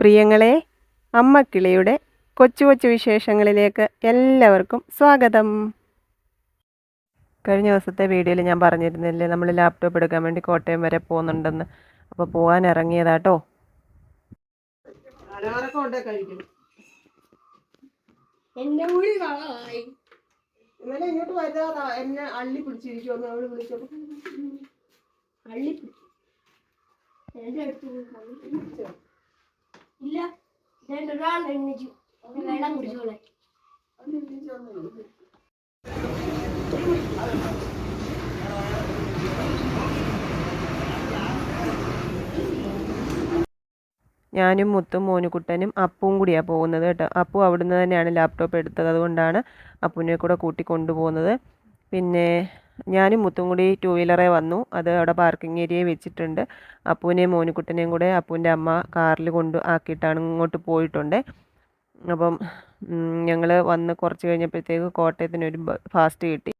പ്രിയങ്ങളെ അമ്മക്കിളിയുടെ കൊച്ചു കൊച്ചു വിശേഷങ്ങളിലേക്ക് എല്ലാവർക്കും സ്വാഗതം. കഴിഞ്ഞ ദിവസത്തെ വീഡിയോയിൽ ഞാൻ പറഞ്ഞിരുന്നില്ലേ നമ്മൾ ലാപ്ടോപ്പ് എടുക്കാൻ വേണ്ടി കോട്ടയം വരെ പോകുന്നുണ്ടെന്ന്. അപ്പോൾ പോകാൻ ഇറങ്ങിയതാട്ടോ ഇങ്ങോട്ട് എന്നെ അള്ളി അള്ളി അടുത്ത്? ഇല്ല. ഞാൻ ഒരാൾ എണ്ണിച്ചു. വെള്ളം കുടിച്ചോളെ. ഞാനും മുത്തും മോനുകുട്ടനും അപ്പും കൂടിയാണ് പോകുന്നത് കേട്ടോ. അപ്പു അവിടുന്ന് തന്നെയാണ് ലാപ്ടോപ്പ് എടുത്തത്. അതുകൊണ്ടാണ് അപ്പുവിനെ കൂടെ കൂട്ടി കൊണ്ടുപോകുന്നത്. പിന്നെ ഞാനും മുത്തും കൂടി ടൂ വീലറെ വന്നു. അത് അവിടെ പാർക്കിംഗ് ഏരിയയിൽ വെച്ചിട്ടുണ്ട്. അപ്പുവിനെയും മോനുകുട്ടനെയും കൂടെ അപ്പുവിന്റെ അമ്മ കാറിൽ കൊണ്ട് ആക്കിയിട്ടാണ് ഇങ്ങോട്ട് പോയിട്ടുണ്ട്. അപ്പം ഞങ്ങൾ വന്ന് കുറച്ച് കഴിഞ്ഞപ്പോഴത്തേക്ക് കോട്ടയത്തിന് ഒരു ഫാസ്റ്റ് കിട്ടി.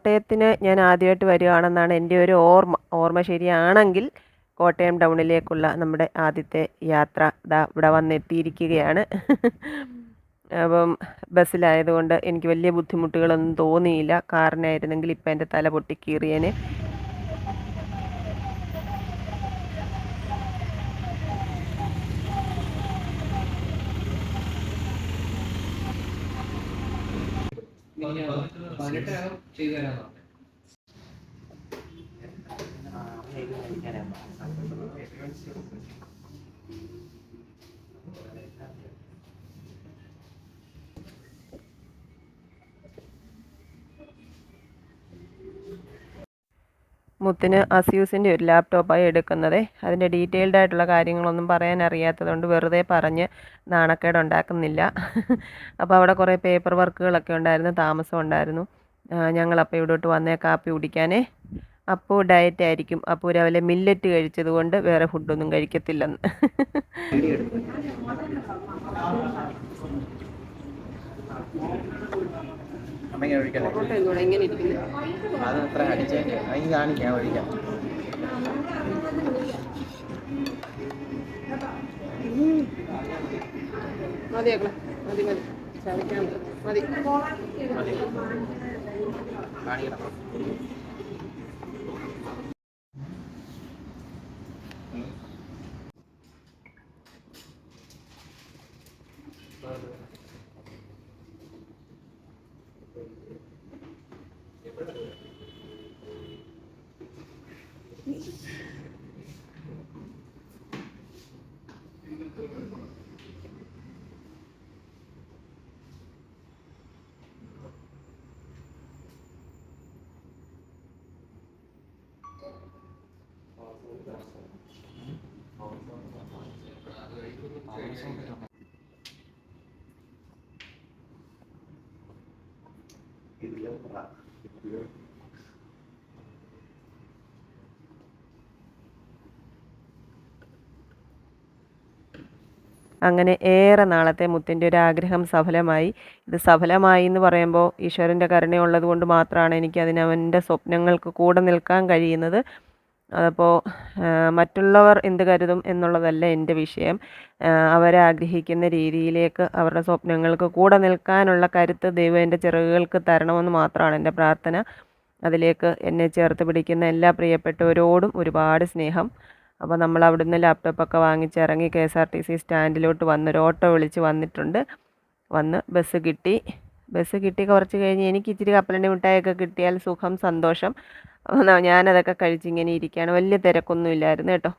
കോട്ടയത്തിന് ഞാൻ ആദ്യമായിട്ട് വരികയാണെന്നാണ് എന്റെ ഒരു ഓർമ്മ. ഓർമ്മ ശരിയാണെങ്കിൽ കോട്ടയം ടൗണിലേക്കുള്ള നമ്മുടെ ആദ്യത്തെ യാത്ര ദാ ഇവിടെ വന്നെത്തിയിരിക്കുകയാണ്. അപ്പം ബസ്സിലായതുകൊണ്ട് എനിക്ക് വലിയ ബുദ്ധിമുട്ടുകളൊന്നും തോന്നിയില്ല. കാറിനായിരുന്നെങ്കിൽ ഇപ്പം എന്റെ തല പൊട്ടിക്കീറിയേനെ. പതിനെട്ടകം ചെയ്തു തരാൻ മുത്തിന് അസ്യൂസിന്റെ ഒരു ലാപ്ടോപ്പായി എടുക്കുന്നത്. അതിന്റെ ഡീറ്റെയിൽഡ് ആയിട്ടുള്ള കാര്യങ്ങളൊന്നും പറയാൻ അറിയാത്തതുകൊണ്ട് വെറുതെ പറഞ്ഞ് നാണക്കേടുണ്ടാക്കുന്നില്ല അപ്പോൾ അവിടെ കുറേ പേപ്പർ വർക്കുകളൊക്കെ ഉണ്ടായിരുന്നു താമസം ഉണ്ടായിരുന്നു. ഞങ്ങളപ്പോൾ ഇവിടോട്ട് വന്നേ കാപ്പി കുടിക്കാനേ. അപ്പോൾ ഡയറ്റ് ആയിരിക്കും. അപ്പോൾ രാവിലെ മില്ലറ്റ് കഴിച്ചത് കൊണ്ട് വേറെ ഫുഡൊന്നും കഴിക്കത്തില്ലെന്ന്. അമ്മയ്ക്ക് ഒഴിക്കല്ലേ അത് അത്ര അടിച്ച് അതിന് കാണിക്കാം ഒഴിക്കാം. മതി മതി മതി. അങ്ങനെ ഏറെ നാളത്തെ മുത്തിന്റെ ഒരു ആഗ്രഹം സഫലമായി. ഇത് സഫലമായി എന്ന് പറയുമ്പോൾ ഈശ്വരന്റെ കരുണയുള്ളത് കൊണ്ട് മാത്രമാണ് എനിക്ക് അതിനവന്റെ സ്വപ്നങ്ങൾക്ക് കൂടെ നിൽക്കാൻ കഴിയുന്നത്. അതപ്പോൾ മറ്റുള്ളവർ എന്ത് കരുതും എന്നുള്ളതല്ല എന്റെ വിഷയം. അവരാഗ്രഹിക്കുന്ന രീതിയിലേക്ക് അവരുടെ സ്വപ്നങ്ങൾക്ക് കൂടെ നിൽക്കാനുള്ള കരുത്ത് ദൈവം എന്റെ ചിറകുകൾക്ക് തരണമെന്ന് മാത്രമാണ് എന്റെ പ്രാർത്ഥന. അതിലേക്ക് എന്നെ ചേർത്ത് പിടിക്കുന്ന എല്ലാ പ്രിയപ്പെട്ടവരോടും ഒരുപാട് സ്നേഹം. അപ്പോൾ നമ്മൾ അവിടുന്ന് ലാപ്ടോപ്പൊക്കെ വാങ്ങിച്ചിറങ്ങി K S R T C സ്റ്റാൻഡിലോട്ട് വന്നൊരു ഓട്ടോ വിളിച്ച് വന്നിട്ടുണ്ട്. വന്ന് ബസ് കിട്ടി. ബസ് കിട്ടി കുറച്ച് കഴിഞ്ഞ് എനിക്ക് ഇച്ചിരി കപ്പലണ്ടി മിഠായൊക്കെ കിട്ടിയാൽ സുഖം സന്തോഷം. ഞാനതൊക്കെ കഴിച്ചിങ്ങനെ ഇരിക്കുകയാണ് വലിയ തിരക്കൊന്നും ഇല്ലായിരുന്നു കേട്ടോ.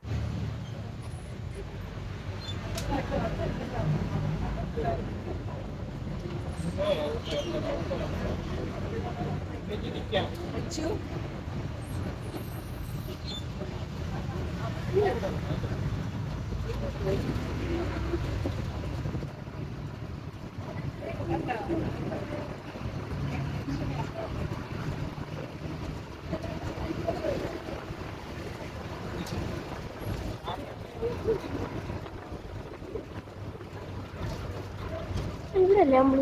ഇവിടെയല്ലേ നമ്മൾ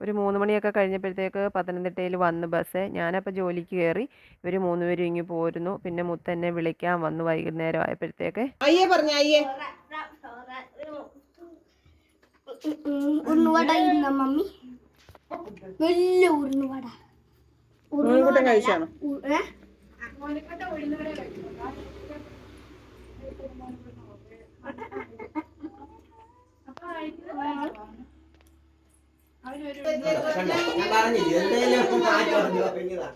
ഒരു മൂന്ന് മണിയൊക്കെ കഴിഞ്ഞപ്പോഴത്തേക്ക് പത്തനംതിട്ടയിൽ വന്ന് ബസ് ഞാനപ്പോൾ ജോലിക്ക് കയറി. ഇവർ മൂന്ന് ഇങ്ങി ഇങ്ങ് പോരുന്നു. പിന്നെ മുത്തെന്നെ വിളിക്കാൻ വന്ന് വൈകുന്നേരം ആയപ്പോഴത്തേക്ക്. അയ്യേ പറഞ്ഞ അയ്യേ. ഉണ്ണുവട ഇന്ന മമ്മി. വലിയ ഉണ്ണുവട ഉണ്ണിക്കുട്ടൻ കഴിച്ചാണോ? എന്തെങ്കിലും മാറ്റി പറഞ്ഞു തുടങ്ങിയതാ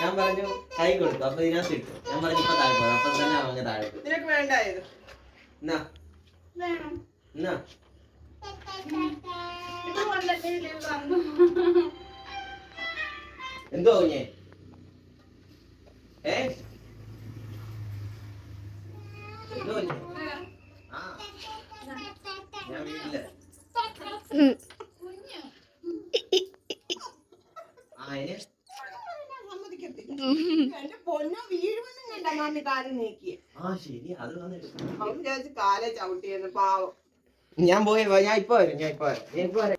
ഞാൻ പറഞ്ഞു കൈ കൊടുത്തു. അപ്പൊ ഇതിനകത്ത് ഇട്ടു. ഞാൻ പറഞ്ഞു ഇപ്പൊ താഴെ പോകും. അപ്പൊ തന്നെ അവങ്ങ് താഴെ. നിനക്ക് വേണ്ടായത്. എന്നാ? എന്നാ? എന്തോ കുഞ്ഞേ? ഏ? ഞാൻ എന്റെ പൊന്നോ വീഴുമെന്നും കണ്ട മാമി കാൽ നീക്കി. ആ ശരി അത് വന്നിട്ട്. അവൻ വിചാരിച്ച് കാലെ ചവിട്ടിയെന്ന് പാവം. ഞാൻ പോയി ഞാൻ ഇപ്പൊ വരും ഞാൻ ഇപ്പൊ വരും. ഞാൻ ഇപ്പൊ വരാം.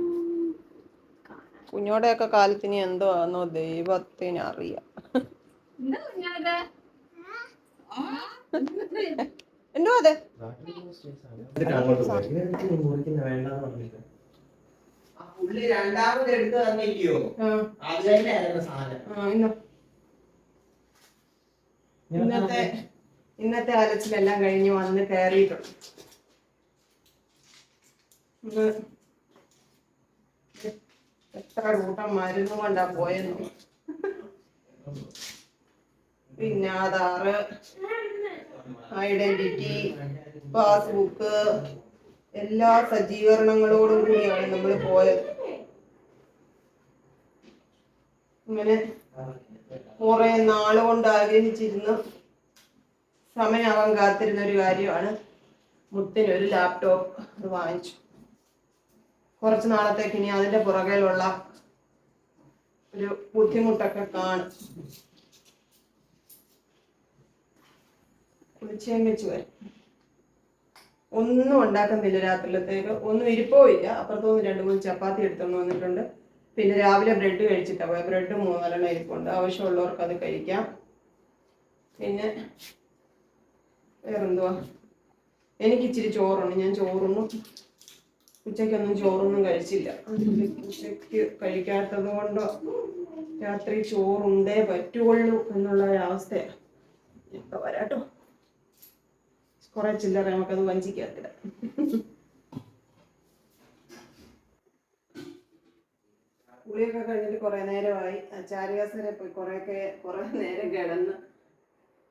കുഞ്ഞോടെയൊക്കെ കാലത്തിന് എന്തോ ആണോ ദൈവത്തിന് അറിയാം. എന്തോ അതെ? ഇന്നത്തെ ഇന്നത്തെ അലച്ചിലെല്ലാം കഴിഞ്ഞ് വന്ന് കയറിയിട്ടുണ്ട്. എത്ര കൂട്ടം മരുന്ന് കൊണ്ടാ പോയത് പിന്നെ ആധാറ് ഐഡന്റിറ്റി പാസ്ബുക്ക് എല്ലാ സജ്ജീകരണങ്ങളോടും കൂടിയാണ് നമ്മൾ പോയത്. ഇങ്ങനെ കുറെ നാളുകൊണ്ട് ആഗ്രഹിച്ചിരുന്ന. സമയാവാൻ കാത്തിരുന്ന ഒരു കാര്യമാണ്. മുത്തിന് ഒരു ലാപ്ടോപ്പ് വാങ്ങിച്ചു. കുറച്ച് നാളത്തേക്ക് ഇനി അതിന്റെ പുറകിലുള്ള ഒരു ബുദ്ധിമുട്ടൊക്കെ കാണും. കുളിച്ചേം വെച്ച് വരും. ഒന്നും ഉണ്ടാക്കുന്നില്ല രാത്രിയിലത്തേക്ക്. ഒന്നും ഇരിപ്പോ ഇല്ല. അപ്പുറത്തുനിന്ന് രണ്ട് മൂന്ന് ചപ്പാത്തി എടുത്തോന്ന് വന്നിട്ടുണ്ട്. പിന്നെ രാവിലെ ബ്രെഡ് കഴിച്ചിട്ടാ പോയ. ബ്രെഡ് മൂന്നാലെണ്ണം ഇരിപ്പുണ്ട്. ആവശ്യമുള്ളവർക്ക് അത് കഴിക്കാം. പിന്നെ വേറെന്തുവാ? എനിക്ക് ഇച്ചിരി ചോറുണ്ട്. ഞാൻ ചോറുണ്ണും. ഉച്ചയ്ക്കൊന്നും ചോറൊന്നും കഴിച്ചില്ല. ഉച്ചയ്ക്ക് കഴിക്കാത്തത് കൊണ്ടോ രാത്രി ചോറുണ്ടേ പറ്റുള്ളൂ എന്നുള്ള ഒരവസ്ഥയാണ് ഇപ്പൊ വരാട്ടോ. കുറെ ചില്ലറ നമുക്കത് വഞ്ചിക്കാത്തില്ല. കുളിയൊക്കെ കഴിഞ്ഞിട്ട് കുറെ നേരമായി. ചാരികാസരെ പോയി കുറെയൊക്കെ കുറെ നേരം കിടന്ന്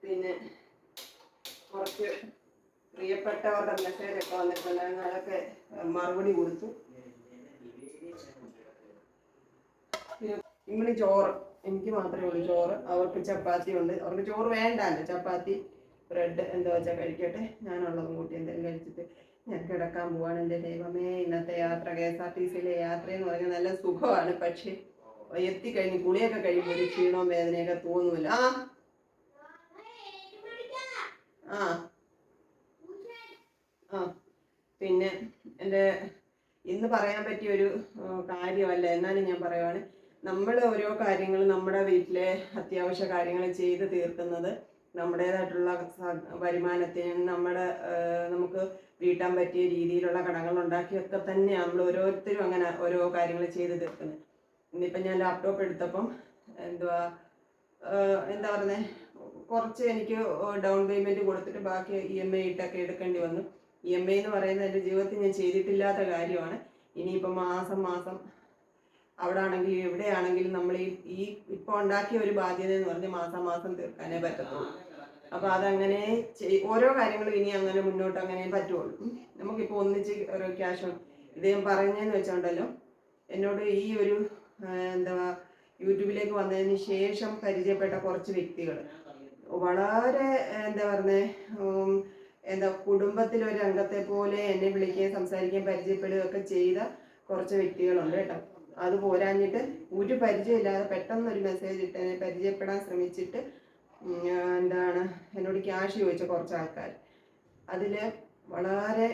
പിന്നെ കുറച്ച് പ്രിയപ്പെട്ടവരുടെ മെസ്സേജൊക്കെ വന്നിട്ടുണ്ടായിരുന്നു അതൊക്കെ മറുപടി കൊടുത്തു. ഇമ്മണി ചോറ് എനിക്ക് മാത്രമേ ഉള്ളൂ ചോറ്. അവർക്ക് ചപ്പാത്തി ഉണ്ട്. അവർക്ക് ചോറ് വേണ്ടല്ലോ ചപ്പാത്തി. ബ്രെഡ് എന്താ വെച്ചാൽ കഴിക്കട്ടെ. ഞാനുള്ളതും കൂട്ടി എന്തെങ്കിലും കഴിച്ചിട്ട് ഞാൻ കിടക്കാൻ പോവാണ്. എന്റെ ദൈവമേ ഇന്നത്തെ യാത്ര കെ എസ് ആർ ടി സിയിലെ യാത്ര എന്ന് പറഞ്ഞാൽ നല്ല സുഖമാണ്. പക്ഷേ എത്തിക്കഴിഞ്ഞ് കുളിയൊക്കെ കഴിയുമ്പോൾ ഒരു ക്ഷീണവും വേദനയൊക്കെ തോന്നുമല്ലോ. ആ. ആ. പിന്നെ എന്റെ ഇന്ന് പറയാൻ പറ്റിയ ഒരു കാര്യമല്ല. എന്നാലും ഞാൻ പറയുവാണ്. നമ്മൾ ഓരോ കാര്യങ്ങൾ നമ്മുടെ വീട്ടിലെ അത്യാവശ്യ കാര്യങ്ങൾ ചെയ്ത് തീർക്കുന്നത് നമ്മുടേതായിട്ടുള്ള വരുമാനത്തിന് നമ്മുടെ നമുക്ക് വീട്ടാൻ പറ്റിയ രീതിയിലുള്ള കടങ്ങൾ ഉണ്ടാക്കിയൊക്കെ തന്നെയാണ് നമ്മൾ ഓരോരുത്തരും അങ്ങനെ ഓരോ കാര്യങ്ങൾ ചെയ്ത് തീർക്കുന്നത് ഇന്നിപ്പം ഞാൻ ലാപ്ടോപ്പ് എടുത്തപ്പം എന്തുവാ എന്താ പറയുന്നത് കുറച്ച് എനിക്ക് ഡൗൺ പേയ്മെന്റ് കൊടുത്തിട്ട് ബാക്കി ഇ എം ഐ ഇട്ടൊക്കെ എടുക്കേണ്ടി വന്നു. ഇ എം ഐ എന്ന് പറയുന്ന എന്റെ ജീവിതത്തിൽ ഞാൻ ചെയ്തിട്ടില്ലാത്ത കാര്യമാണ്. ഇനിയിപ്പോൾ മാസം മാസം അവിടെ ആണെങ്കിലും എവിടെയാണെങ്കിലും നമ്മൾ ഈ ഈ ഇപ്പോൾ ഉണ്ടാക്കിയ ഒരു ബാധ്യത എന്ന് പറഞ്ഞ് മാസം മാസം തീർക്കാനേ പറ്റത്തുള്ളൂ. അപ്പോൾ അതങ്ങനെ ഓരോ കാര്യങ്ങളും ഇനി അങ്ങനെ മുന്നോട്ട് അങ്ങനെ പറ്റുള്ളൂ. നമുക്കിപ്പോൾ ഒന്നിച്ച് ഓരോ ക്യാഷ് ഇദ്ദേഹം പറഞ്ഞതെന്ന് വെച്ചോണ്ടല്ലോ. എന്നോട് ഈ ഒരു എന്താ യൂട്യൂബിലേക്ക് വന്നതിന് ശേഷം പരിചയപ്പെട്ട കുറച്ച് വ്യക്തികൾ. വളരെ എന്താ പറഞ്ഞേ ഉം, കുടുംബത്തിൽ ഒരു അംഗത്തെ പോലെ എന്നെ വിളിക്കുകയും സംസാരിക്കുകയും പരിചയപ്പെടുകയും ഒക്കെ ചെയ്ത കുറച്ച് വ്യക്തികളുണ്ട് കേട്ടോ. അത് പോരാഞ്ഞിട്ട് ഒരു പരിചയമില്ലാതെ പെട്ടെന്ന് ഒരു മെസ്സേജ് ഇട്ട് എന്നെ പരിചയപ്പെടാൻ ശ്രമിച്ചിട്ട് എന്താണ് എന്നോട് ക്യാഷ് ചോദിച്ച കുറച്ച് ആൾക്കാർ അതിൽ വളരെ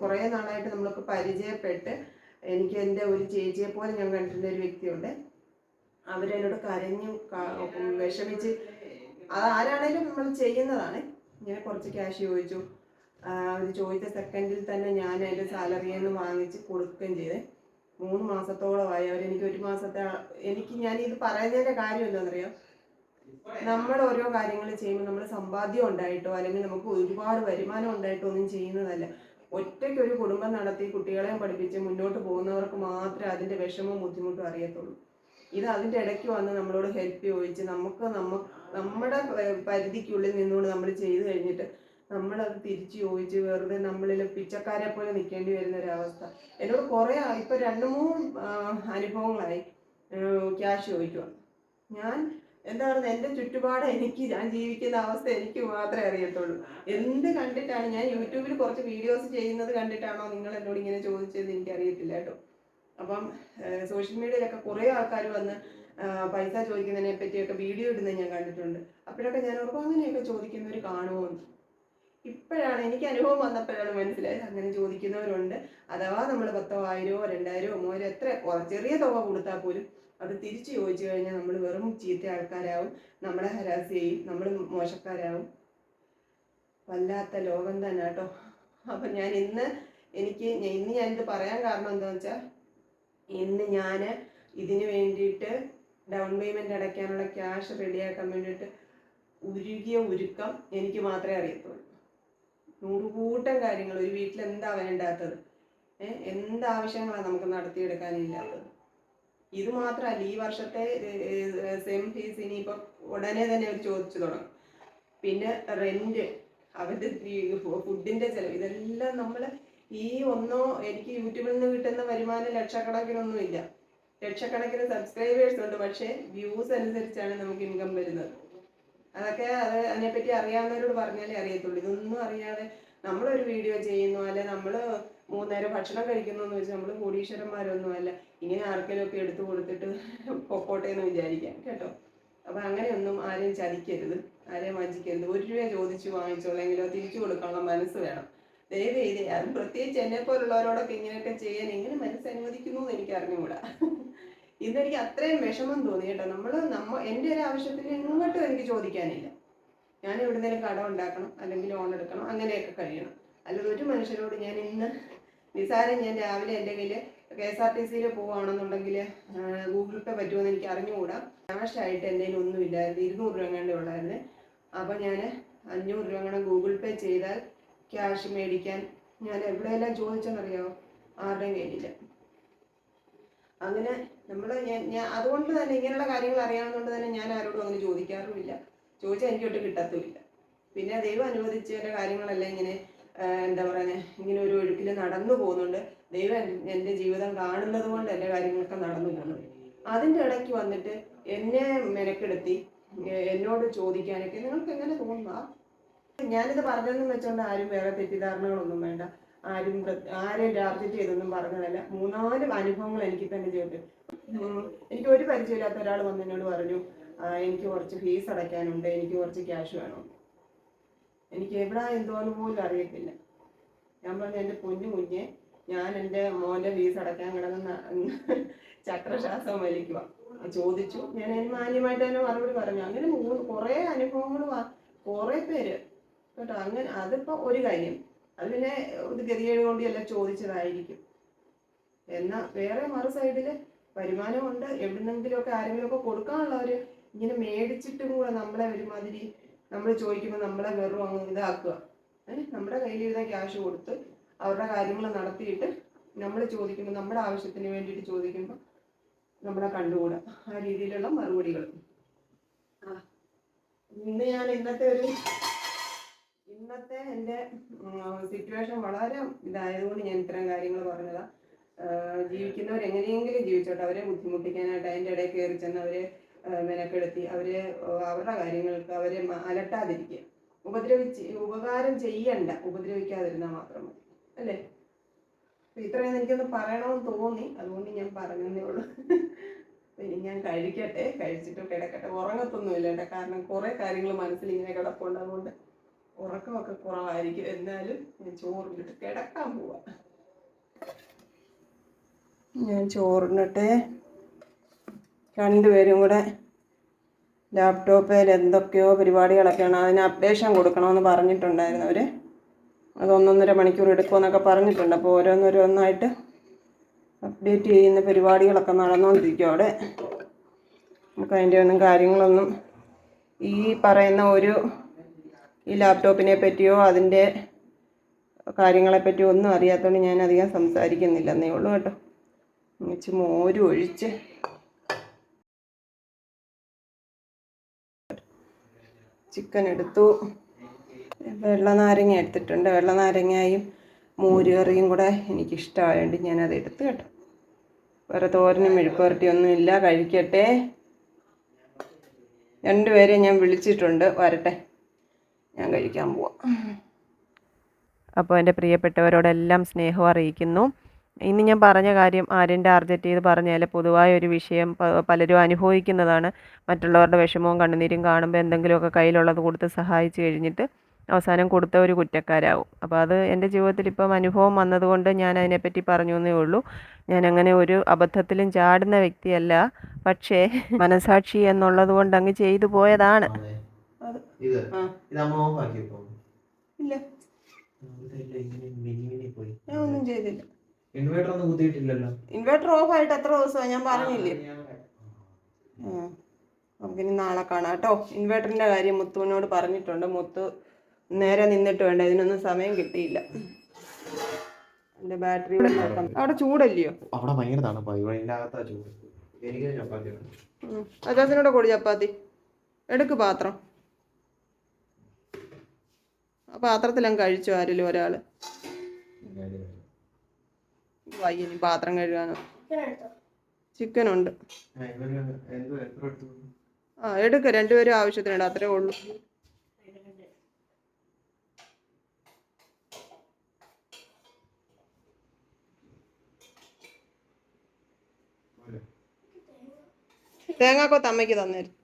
കുറേ നാളായിട്ട് നമ്മൾക്ക് പരിചയപ്പെട്ട് എനിക്ക് എന്റെ ഒരു ചേച്ചിയെ പോലെ ഞാൻ കണ്ടിട്ടുള്ള ഒരു വ്യക്തിയുണ്ട്. അവരെന്നോട് കരഞ്ഞു വിഷമിച്ച് അത് ആരാണേലും നമ്മൾ ചെയ്യുന്നതാണ്. ഇങ്ങനെ കുറച്ച് ക്യാഷ് ചോദിച്ചു. അവർ ചോദിച്ച സെക്കൻഡിൽ തന്നെ ഞാൻ എന്റെ സാലറിയിൽ നിന്ന് വാങ്ങിച്ച് കൊടുക്കുകയും ചെയ്തേ. മൂന്ന് മാസത്തോളമായി. അവർ എനിക്ക് ഒരു മാസത്തെ എനിക്ക് ഞാൻ ഇത് പറയുന്നതിന്റെ കാര്യം എന്താണെന്നറിയാം? നമ്മൾ ഓരോ കാര്യങ്ങൾ ചെയ്യുമ്പോൾ നമ്മൾ സമ്പാദ്യം ഉണ്ടായിട്ടോ അല്ലെങ്കിൽ നമുക്ക് ഒരുപാട് വരുമാനം ഉണ്ടായിട്ടോ ഒന്നും ചെയ്യുന്നതല്ല. ഒറ്റയ്ക്ക് ഒരു കുടുംബം നടത്തി കുട്ടികളെയും പഠിപ്പിച്ച് മുന്നോട്ട് പോകുന്നവർക്ക് മാത്രമേ അതിന്റെ വിഷമവും ബുദ്ധിമുട്ടും അറിയത്തുള്ളൂ. ഇത് അതിന്റെ ഇടയ്ക്ക് വന്ന് നമ്മളോട് ഹെൽപ്പ് ചോദിച്ച് നമുക്ക് നമ്മ നമ്മുടെ പരിധിക്കുള്ളിൽ നിന്നുകൊണ്ട് നമ്മൾ ചെയ്തു കഴിഞ്ഞിട്ട് നമ്മളത് തിരിച്ചു ചോദിച്ച് വെറുതെ നമ്മളിൽ പിച്ചക്കാരെ പോലെ നിൽക്കേണ്ടി വരുന്ന ഒരവസ്ഥ. എന്നോട് കുറേ ഇപ്പം രണ്ട് മൂന്ന് അനുഭവങ്ങളായി ക്യാഷ് ചോദിക്കുക ഞാൻ എന്താ പറയുക എന്റെ ചുറ്റുപാട് എനിക്ക് ഞാൻ ജീവിക്കുന്ന അവസ്ഥ എനിക്ക് മാത്രമേ അറിയത്തുള്ളൂ. എന്ത് കണ്ടിട്ടാണ് ഞാൻ യൂട്യൂബിൽ കുറച്ച് വീഡിയോസ് ചെയ്യുന്നത് കണ്ടിട്ടാണോ നിങ്ങൾ എന്നോട് ഇങ്ങനെ ചോദിച്ചത് എനിക്ക് അറിയത്തില്ല കേട്ടോ. അപ്പം സോഷ്യൽ മീഡിയയിലൊക്കെ കുറേ ആൾക്കാർ വന്ന് പൈസ ചോദിക്കുന്നതിനെ പറ്റിയൊക്കെ വീഡിയോ ഇടുന്നത് ഞാൻ കണ്ടിട്ടുണ്ട്. അപ്പോഴൊക്കെ ഞാൻ ഓർക്കും അങ്ങനെയൊക്കെ ചോദിക്കുന്നവർ കാണുമോ ഇപ്പോഴാണ് എനിക്ക് അനുഭവം വന്നപ്പോഴാണ് മനസ്സിലായത് അങ്ങനെ ചോദിക്കുന്നവരുണ്ട്. അഥവാ നമ്മൾ പത്തോ ആയിരമോ രണ്ടായിരമോ മൂവായിരം എത്ര ചെറിയ തുക കൊടുത്താൽ പോലും അത് തിരിച്ചു ചോദിച്ചു കഴിഞ്ഞാൽ നമ്മൾ വെറും ചീത്ത ആൾക്കാരാവും. നമ്മളെ ഹരാസ് ചെയ്യും നമ്മൾ മോശക്കാരാവും. വല്ലാത്ത ലോകം തന്നെ കേട്ടോ. അപ്പം ഞാൻ ഇന്ന് എനിക്ക് ഇന്ന് ഞാനിത് പറയാൻ കാരണം എന്താണെന്ന് വെച്ചാൽ ഇന്ന് ഞാൻ ഇതിന് വേണ്ടിയിട്ട് ഡൗൺ പേയ്മെന്റ് അടയ്ക്കാനുള്ള ക്യാഷ് റെഡിയാക്കാൻ വേണ്ടിയിട്ട് ഉരുകിയ ഉരുക്കം എനിക്ക് മാത്രമേ അറിയത്തുള്ളൂ. നൂറുകൂട്ടം കാര്യങ്ങൾ. ഒരു വീട്ടിൽ എന്താ വേണ്ടാത്തത് എന്താവശ്യങ്ങളാണ് നമുക്ക് നടത്തിയെടുക്കാനില്ലാത്തത്? ഇത് മാത്രമല്ല ഈ വർഷത്തെ സെം ഫീസ് ഇനിയിപ്പം ഉടനെ തന്നെ അവർ ചോദിച്ചു തുടങ്ങും. പിന്നെ റെന്റ് അവരുടെ ഫുഡിന്റെ ചിലവ് ഇതെല്ലാം നമ്മൾ ഈ ഒന്നോ എനിക്ക് യൂട്യൂബിൽ നിന്ന് കിട്ടുന്ന വരുമാനം ലക്ഷക്കണക്കിനൊന്നുമില്ല. ലക്ഷക്കണക്കിന് സബ്സ്ക്രൈബേഴ്സ് ഉണ്ട്. പക്ഷേ വ്യൂസ് അനുസരിച്ചാണ് നമുക്ക് ഇൻകം വരുന്നത്. അതൊക്കെ അത് അതിനെപ്പറ്റി അറിയാവുന്നവരോട് പറഞ്ഞാലേ അറിയത്തുള്ളൂ. ഇതൊന്നും അറിയാതെ നമ്മളൊരു വീഡിയോ ചെയ്യുന്നു അല്ലെ നമ്മൾ മൂന്നേരം ഭക്ഷണം കഴിക്കുന്നു എന്ന് വെച്ചാൽ നമ്മൾ കോടീശ്വരന്മാരൊന്നും അല്ല. ഇങ്ങനെ ആർക്കെങ്കിലും ഒക്കെ എടുത്തു കൊടുത്തിട്ട് പൊക്കോട്ടെ എന്ന് വിചാരിക്കാം കേട്ടോ? അപ്പം അങ്ങനെയൊന്നും ആരെയും ചതിക്കരുത്. ആരെയും വഞ്ചിക്കരുത്. ഒരു രൂപ ചോദിച്ചു വാങ്ങിച്ചോളെങ്കിലോ തിരിച്ചു കൊടുക്കാനുള്ള മനസ്സ് വേണം. ദയവ് അത് പ്രത്യേകിച്ച് എന്നെ പോലുള്ളവരോടൊക്കെ ഇങ്ങനെയൊക്കെ ചെയ്യാൻ എങ്ങനെ മനസ്സ് അനുവദിക്കുന്നു എന്ന് എനിക്ക് അറിഞ്ഞുകൂടാ. ഇന്നെനിക്ക് അത്രയും വിഷമം തോന്നി കേട്ടോ. നമ്മൾ നമ്മ എന്റെ ഒരു ആവശ്യത്തിന് എങ്ങോട്ടും എനിക്ക് ചോദിക്കാനില്ല. ഞാൻ എവിടുന്നേലും കടം ഉണ്ടാക്കണം അല്ലെങ്കിൽ ലോൺ എടുക്കണം അങ്ങനെയൊക്കെ കഴിയണം. അല്ലാതെ ഒരു മനുഷ്യരോട് ഞാൻ ഇന്ന് നിസാരം ഞാൻ രാവിലെ എന്റെ കയ്യിൽ കെ എസ് ആർ ടി സിയിൽ പോവുകയാണെന്നുണ്ടെങ്കിൽ ഗൂഗിൾ പേ പറ്റുമെന്ന് എനിക്ക് അറിഞ്ഞുകൂടാ. ക്യാഷ് ആയിട്ട് എന്റെ കയ്യിൽ ഒന്നുമില്ലായിരുന്നു. ഇരുന്നൂറ് രൂപ കണ്ടേ ഉള്ളായിരുന്നു. അപ്പോൾ ഞാൻ അഞ്ഞൂറ് രൂപ ഗൂഗിൾ പേ ചെയ്താൽ ക്യാഷ് മേടിക്കാൻ ഞാൻ എവിടെയെല്ലാം ചോദിച്ചെന്നറിയാമോ ആരുടെയും കയ്യിലില്ല. അങ്ങനെ നമ്മൾ ഞാൻ ഞാൻ അതുകൊണ്ട് തന്നെ ഇങ്ങനെയുള്ള കാര്യങ്ങൾ അറിയാവുന്നതുകൊണ്ട് തന്നെ ഞാൻ ആരോടും അങ്ങനെ ചോദിക്കാറുമില്ല. ചോദിച്ചാൽ എനിക്കൊട്ട് കിട്ടത്തുമില്ല. പിന്നെ ദൈവം അനുവദിച്ചതിന്റെ കാര്യങ്ങളെല്ലാം ഇങ്ങനെ എന്താ പറയുന്നത് ഇങ്ങനെ ഒരു ഒഴുക്കിൽ നടന്നു പോകുന്നുണ്ട്. ദൈവം എൻ- എന്റെ ജീവിതം കാണുന്നത് കൊണ്ട് എന്റെ കാര്യങ്ങളൊക്കെ നടന്നു പോകുന്നുണ്ട് അതിന്റെ ഇടയ്ക്ക് വന്നിട്ട് എന്നെ മെനക്കെടുത്തി എന്നോട് ചോദിക്കാനൊക്കെ നിങ്ങൾക്ക് എങ്ങനെ തോന്നുക ഞാനിത് പറഞ്ഞതെന്ന് വെച്ചോണ്ട് ആരും വേറെ തെറ്റിദ്ധാരണകളൊന്നും വേണ്ട. ആരും ആരെയും ടാർഗറ്റ് ചെയ്തൊന്നും പറഞ്ഞതല്ല. മൂന്നാൽ അനുഭവങ്ങൾ എനിക്ക് തന്നെ ചെയ്തിട്ട് എനിക്ക് ഒരു പരിചയമില്ലാത്ത ഒരാൾ വന്ന് എന്നോട് പറഞ്ഞു എനിക്ക് കുറച്ച് ഫീസ് അടയ്ക്കാനുണ്ട്. എനിക്ക് കുറച്ച് ക്യാഷ് വേണം. എനിക്ക് എവിടെ എന്തോന്ന് പോലും അറിയത്തില്ല. ഞാൻ പറഞ്ഞു എന്റെ പൊന്നു കുഞ്ഞെ ഞാൻ എന്റെ മോന്റെ ഫീസ് അടയ്ക്കാൻ കിടന്ന ചക്രശ്വാസം വലിക്കുക. ചോദിച്ചു. ഞാൻ മാന്യമായിട്ട് തന്നെ മറുപടി പറഞ്ഞു. അങ്ങനെ മൂന്ന് കുറേ അനുഭവങ്ങൾ കുറേ പേര് കേട്ടോ അങ്ങനെ അതിപ്പോൾ ഒരു കാര്യം. അത് പിന്നെ ഇത് ഗതികേട് കൊണ്ട് എല്ലാം ചോദിച്ചതായിരിക്കും. എന്നാൽ വേറെ മറു സൈഡിൽ വരുമാനമുണ്ട്. എവിടുന്നെങ്കിലുമൊക്കെ ആരെങ്കിലുമൊക്കെ കൊടുക്കാനുള്ളവർ ഇങ്ങനെ മേടിച്ചിട്ടും കൂടെ നമ്മളെ ഒരുമാതിരി നമ്മൾ ചോദിക്കുമ്പോൾ നമ്മളെ വെറും അങ്ങ് ഇതാക്കുക. നമ്മുടെ കയ്യിലിരുന്ന ക്യാഷ് കൊടുത്ത് അവരുടെ കാര്യങ്ങൾ നടത്തിയിട്ട് നമ്മൾ ചോദിക്കുമ്പോൾ നമ്മുടെ ആവശ്യത്തിന് വേണ്ടിയിട്ട് ചോദിക്കുമ്പോൾ നമ്മളെ കണ്ടുകൂടാ. ആ രീതിയിലുള്ള മറുപടികൾ ആ ഇന്ന് ഞാൻ ഇന്നത്തെ ഒരു ഇന്നത്തെ എന്റെ സിറ്റുവേഷൻ വളരെ ഇതായതുകൊണ്ട് ഞാൻ ഇത്തരം കാര്യങ്ങൾ പറഞ്ഞതാ. ജീവിക്കുന്നവർ എങ്ങനെയെങ്കിലും ജീവിച്ചോട്ടെ. അവരെ ബുദ്ധിമുട്ടിക്കാനായിട്ട് അതിന്റെ ഇടയിൽ കയറി ചെന്ന് അവരെ മെനക്കെടുത്തി അവരെ അവരുടെ കാര്യങ്ങൾക്ക് അവരെ അലട്ടാതിരിക്കുക. ഉപദ്രവിച്ച് ഉപകാരം ചെയ്യണ്ട. ഉപദ്രവിക്കാതിരുന്നാൽ മാത്രം മതി. അല്ലേ? ഇത്രയും എനിക്കൊന്ന് പറയണമെന്ന് തോന്നി. അതുകൊണ്ട് ഞാൻ പറഞ്ഞതേ ഉള്ളൂ. ഇനി ഞാൻ കഴിക്കട്ടെ. കഴിച്ചിട്ട് കിടക്കട്ടെ. ഉറങ്ങത്തൊന്നുമില്ല കേട്ടോ. കാരണം കുറേ കാര്യങ്ങൾ മനസ്സിൽ ഇങ്ങനെ കിടപ്പുണ്ട്. അതുകൊണ്ട് ഉറക്കമൊക്കെ കുറവായിരിക്കും. എന്നാലും ഞാൻ ചോറിലിട്ട് കിടക്കാൻ പോവാ. ഞാൻ ചോറിനിട്ട് രണ്ടുപേരും കൂടെ ലാപ്ടോപ്പിൽ എന്തൊക്കെയോ പരിപാടികളൊക്കെയാണ് അതിന് അപ്ഡേഷൻ കൊടുക്കണമെന്ന് പറഞ്ഞിട്ടുണ്ടായിരുന്നു അവർ അത് ഒന്നൊന്നര മണിക്കൂർ എടുക്കുമെന്നൊക്കെ പറഞ്ഞിട്ടുണ്ട്. അപ്പോൾ ഓരോന്നോരോന്നായിട്ട് അപ്ഡേറ്റ് ചെയ്യുന്ന പരിപാടികളൊക്കെ നടന്നുകൊണ്ടിരിക്കും അവിടെ. നമുക്ക് അതിന്റെ ഒന്നും കാര്യങ്ങളൊന്നും ഈ പറയുന്ന ഒരു ഈ ലാപ്ടോപ്പിനെ പറ്റിയോ അതിന്റെ കാര്യങ്ങളെപ്പറ്റിയോ ഒന്നും അറിയാത്തതുകൊണ്ട് ഞാൻ അധികം സംസാരിക്കുന്നില്ല എന്നേ ഉള്ളൂ കേട്ടോ. മിച്ച് മോര് ഒഴിച്ച്. ചിക്കൻ എടുത്തു. വെള്ള നാരങ്ങ എടുത്തിട്ടുണ്ട്. വെള്ള നാരങ്ങയും മോര് കറിയും കൂടെ എനിക്കിഷ്ടമായതുകൊണ്ട് ഞാനത് എടുത്തു കേട്ടോ. വേറെ തോരനും മെഴുക്കുവരട്ടിയൊന്നും ഇല്ല. കഴിക്കട്ടെ. രണ്ടുപേരെ ഞാൻ വിളിച്ചിട്ടുണ്ട്. വരട്ടെ. ഞാൻ കഴിക്കാൻ പോവാം. അപ്പോൾ എന്റെ പ്രിയപ്പെട്ടവരോടെല്ലാം സ്നേഹം അറിയിക്കുന്നു. ഇന്ന് ഞാൻ പറഞ്ഞ കാര്യം ആരും ടാർഗറ്റ് ചെയ്ത് പറഞ്ഞാൽ പൊതുവായ ഒരു വിഷയം പലരും അനുഭവിക്കുന്നതാണ്. മറ്റുള്ളവരുടെ വിഷമവും കണ്ണുനീരും കാണുമ്പോൾ എന്തെങ്കിലുമൊക്കെ കയ്യിലുള്ളത് കൊടുത്ത് സഹായിച്ചു കഴിഞ്ഞിട്ട് അവസാനം കൊടുത്ത ഒരു കുറ്റക്കാരാവും. അപ്പോൾ അത് എന്റെ ജീവിതത്തിൽ ഇപ്പം അനുഭവം വന്നതുകൊണ്ട് ഞാൻ അതിനെപ്പറ്റി പറഞ്ഞു എന്നേ ഉള്ളൂ. ഞാൻ അങ്ങനെ ഒരു അബദ്ധത്തിലും ചാടുന്ന വ്യക്തിയല്ല. പക്ഷേ മനസാക്ഷി എന്നുള്ളത് കൊണ്ട് അങ്ങ് ചെയ്തു പോയതാണ്. അതെ. അത് ഇത് ആ ഇത് അമ്മ ഓഫ് ആക്കിയപ്പോ ഇല്ല ഞാൻ ഒന്നും ചെയ്തില്ല. ഇൻവേർട്ടർ ഒന്നും കുത്തിയിട്ടില്ലല്ലോ? ഇൻവെർട്ടർ ഓഫ് ആയിട്ട് എത്ര ദിവസമായി? ഞാൻ പറഞ്ഞില്ലേ? നമുക്കിനി നാളെ കാണാം. കേട്ടോ ഇൻവേർട്ടറിന്റെ കാര്യം മുത്തുവിനോട് പറഞ്ഞിട്ടുണ്ട്. മുത്തു നേരെ നിന്നിട്ട് വേണ്ട ഇതിനൊന്നും സമയം കിട്ടിയില്ല. എന്റെ ബാറ്ററി അവിടെ ചൂടല്ലയോ? അവിടെ ഭയങ്കര ചൂട്. എനിക്ക് ചപ്പാത്തി അജാസിനോട് കൂടി ചപ്പാത്തി. എടുക്ക് പാത്രം. ആ പാത്രത്തിലങ്ങ് കഴിച്ചു ആരെങ്കിലും ഒരാൾ വയ്യനി പാത്രം കഴുകാനോ? ചിക്കനുണ്ട്. ചിക്കൻ ഉണ്ട് ആ, എടുക്ക. രണ്ടുപേരും ആവശ്യത്തിനുണ്ട്. അത്രേ ഉള്ളൂ. തേങ്ങാക്കൊത്ത് അമ്മയ്ക്ക് തന്നേരും.